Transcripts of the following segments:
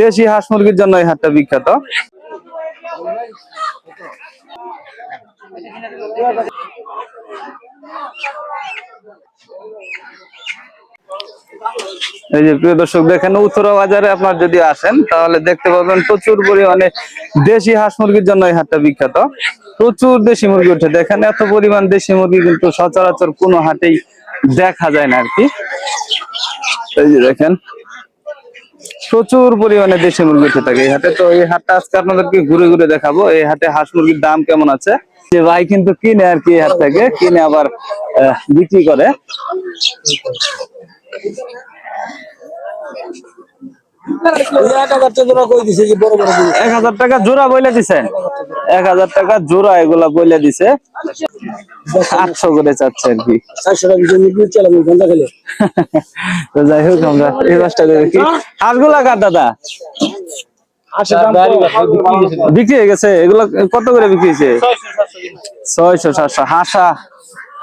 দেশি হাঁস মুরগির জন্য এই হাটটা বিখ্যাত। এই যে প্রিয় দর্শক, দেখেন উত্তরা বাজারে আপনার যদি আসেন, তাহলে দেখতে পাবেন প্রচুর পরিমাণে দেশি হাঁস মুরগির জন্য এই হাটটা বিখ্যাত। প্রচুর দেশি মুরগি উঠে দেখেন এত পরিমাণ দেশি মুরগি কিন্তু সচরাচর কোনো হাটেই দেখা যায় না আর কি। এই যে দেখেন প্রচুর পরিমাণে দেশি মুরগি উঠে থাকে। এই হাটে তো এই হাটটা আজকে আপনাদেরকে ঘুরে ঘুরে দেখাবো। এই হাটে হাঁস মুরগির দাম কেমন আছে? যে ভাই কিন্তু কিনে আর কি হাট থেকে, কিনে আবার বিক্রি করে। এক হাজার টাকা জোড়া বইলে দিছেন এক হাজার টাকা জোড়া এগুলা বইলে দিছে। আটশো করে চাচ্ছে আর কি। তো যাই হোক আমরা এই মাছটা দেখি। হাঁসগুলা কার দাদা? বিক্রি হয়ে গেছে। এগুলো কত করে বিক্রি হয়েছে? ছয়শো সাতশো। হাঁসা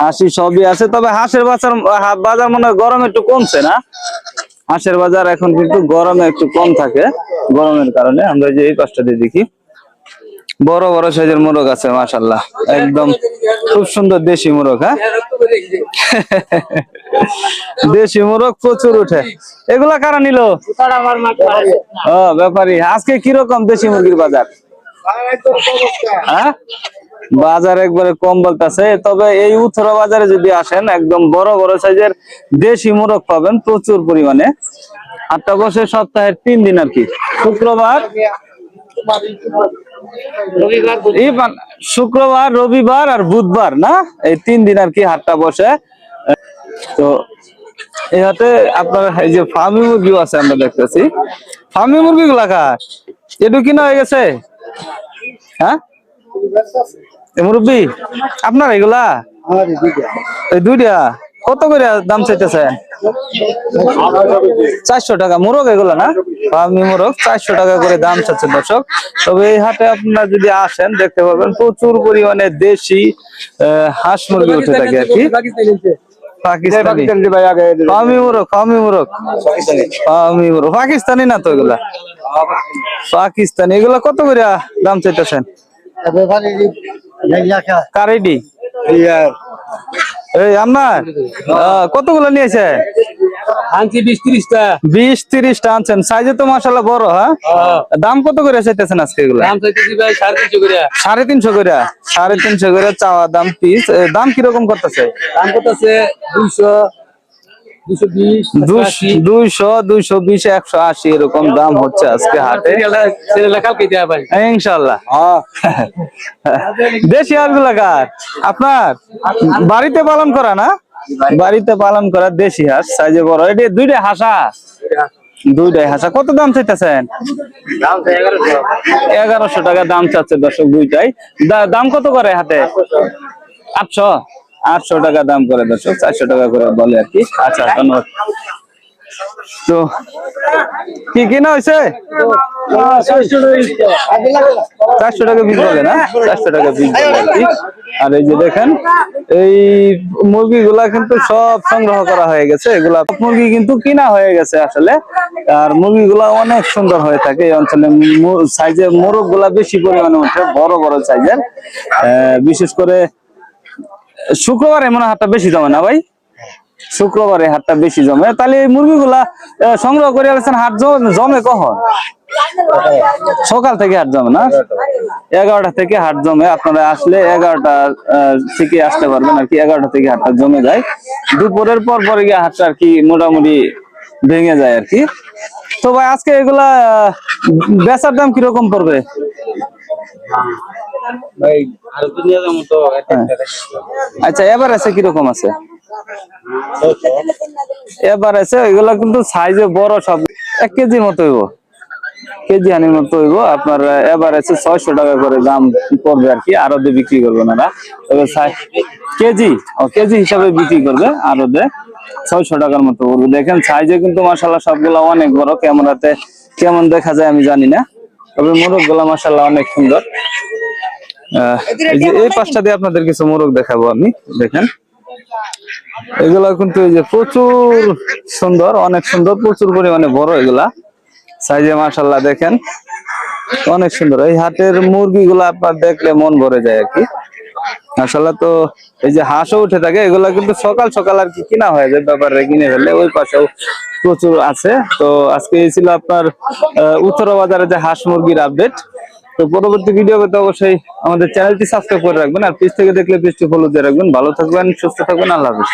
হাসি সবই আছে। তবে হাঁসের বাজার বাজার মনে হয় গরম একটু কমছে না? হাঁসের বাজার এখন কিন্তু গরমে একটু কম থাকে গরমের কারণে। আমরা যে এই পাশটা দিয়ে দেখি। বড় বড় সাইজের মোরগ আছে মাশাল্লাহ একদম খুব সুন্দর দেশি মোরগ হ্যাঁ? দেশি মোরগ প্রচুর উঠে এগুলা কারা নিল? ও ব্যাপারী। আজকে কীরকম দেশি মুরগির বাজার? হ্যাঁ? বাজার একবারে কম বলতেছে তবে এই উত্তরা বাজারে যদি আসেন একদম বড় বড় সাইজের দেশি মোরগ পাবেন প্রচুর পরিমাণে। আটটা বসে সপ্তাহের তিন দিন আর কি। শুক্রবার শুক্রবার রবিবার আর বুধবার না? এই তিন দিন আর কি হাটটা বসে। তো এই হাটে আপনার এই যে ফার্মি মুরগিও আছে আমরা দেখতেছি। ফার্মি মুরগি গুলা কার এটু কিনা হয়ে গেছে? হ্যাঁ? এ মুরব্বি আপনার এগুলা? এই দুইটা? কত করে দাম চাইতেছে? চারশো টাকা। মোরগ এগুলো না? ফার্মি মোরগ চারশো টাকা করে দাম চাচ্ছে দর্শক। তবে এই হাটে আপনারা যদি আসেন দেখতে পাবেন প্রচুর পরিমাণে দেশি আহ, হাঁস মুরগি উঠে থাকে আর কি। পাকিস্তানি। না তো এগুলা? পাকিস্তানি। এগুলা কত করে দাম চাইতেছেন? কারেডি? এই আপনার আহ, কতগুলো নিয়েছে? আনছি বিশ ত্রিশটা। বিশ তিরিশটা আনছেন। সাইজে তো মাসাল্লাহ বড় হ্যাঁ? দাম কত করে চাইতেছেন আজকে এগুলা? সাড়ে তিনশো করে। সাড়ে তিনশো করে চাওয়া দাম পিস দাম কীরকম করতেছে? দাম করতেছে দুইশো দুইশো দুইশো বিশ একশো আশি এরকম দাম হচ্ছে আজকে হাটে। ভাই ইনশাল্লাহ দেশি হাঁসগুলা কার? আপনার? বাড়িতে পালন করা না? বাড়িতে পালন করা দেশি হাঁস সাইজে বড়। এটা দুইটা হাসা? দুইটাই হাসা। কত দাম চাইতেছেন? এগারোশো। এগারোশো টাকা দাম চাচ্ছে দর্শক দুইটাই। দাম কত করে হাতে আটশো। আটশো টাকা দাম করে দর্শক চারশো টাকা করে বলে আর কি। আচ্ছা ধন্যবাদ। তো কি কিনা হয়েছে চারশো টাকা পিস বলে না? চারশো টাকা বলে আর এই যে দেখেন এই মুরগিগুলা কিন্তু সব সংগ্রহ করা হয়ে গেছে। এগুলা মুরগি কিন্তু কিনা হয়ে গেছে আসলে। আর মুরগিগুলা অনেক সুন্দর হয়ে থাকে এই অঞ্চলে। সাইজের মোরগগুলা বেশি পরিমাণে ওঠে বড় বড় সাইজের। বিশেষ করে শুক্রবারে মনে হয় হাটটা বেশি জমে না ভাই? শুক্রবার শুক্রবারে হাটটা বেশি জমে। তাহলে এই মুরগিগুলা সংগ্রহ করে আনছেন হাট জমে কখন? সকাল থেকে হাট জমে না? এগারোটা থেকে হাট জমে। আপনারা আসলে এগারোটা থেকে আসতে পারবেন আর কি। এগারোটা থেকে হাটটা জমে যায়। দুপুরের পর পরে গিয়ে হাটটা আর কি মোটামুটি ভেঙে যায় আর কি। তো ভাই, আজকে এগুলা বেচার দাম কীরকম পড়বে? তো আচ্ছা এবার আছে কীরকম আছে? এবার আছে এগুলা কিন্তু সাইজে বড় সব। এক কেজি মতো হইব। কেজি হানির মতো হইব। আপনার এবার আছে ছয়শো টাকা করে দাম পড়বে আর কি আরও দিয়ে বিক্রি করবে না তবে কেজি ও কেজি হিসাবে বিক্রি করবে আরও দে ছয়শো টাকার মতো পড়বে। দেখেন সাইজে কিন্তু মাসাল্লাহ সবগুলা অনেক বড়। ক্যামেরাতে কেমন দেখা যায় আমি জানি না। তবে মোরগগুলা মাসাল্লাহ অনেক সুন্দর। এই পাশটা দিয়ে আপনাদের কিছু মোরগ দেখাবো আমি দেখেন। এগুলা কিন্তু এই যে প্রচুর সুন্দর অনেক সুন্দর প্রচুর পরিমাণে বড় এগুলা। সাইজে মাশাল্লাহ দেখেন অনেক সুন্দর। এই হাটের মুরগিগুলো আপনার দেখলে মন ভরে যায় আর কি। মাশাল্লাহ তো এই যে হাঁসও উঠে থাকে এগুলা কিন্তু সকাল সকাল আর কি কিনা হয়ে যায় ব্যাপারে কিনে ফেলে ওই পাশেও প্রচুর আছে। তো আজকে এই ছিল আপনার উত্তরা বাজারে যে হাঁস মুরগির আপডেট তো পরবর্তী ভিডিও পেতে অবশ্যই আমাদের চ্যানেলটি সাবস্ক্রাইব করে রাখবেন আর পেজ থেকে দেখলে পেজটি ফলো দিয়ে রাখবেন। ভালো থাকবেন, সুস্থ থাকবেন, আল্লাহ হাফিজ।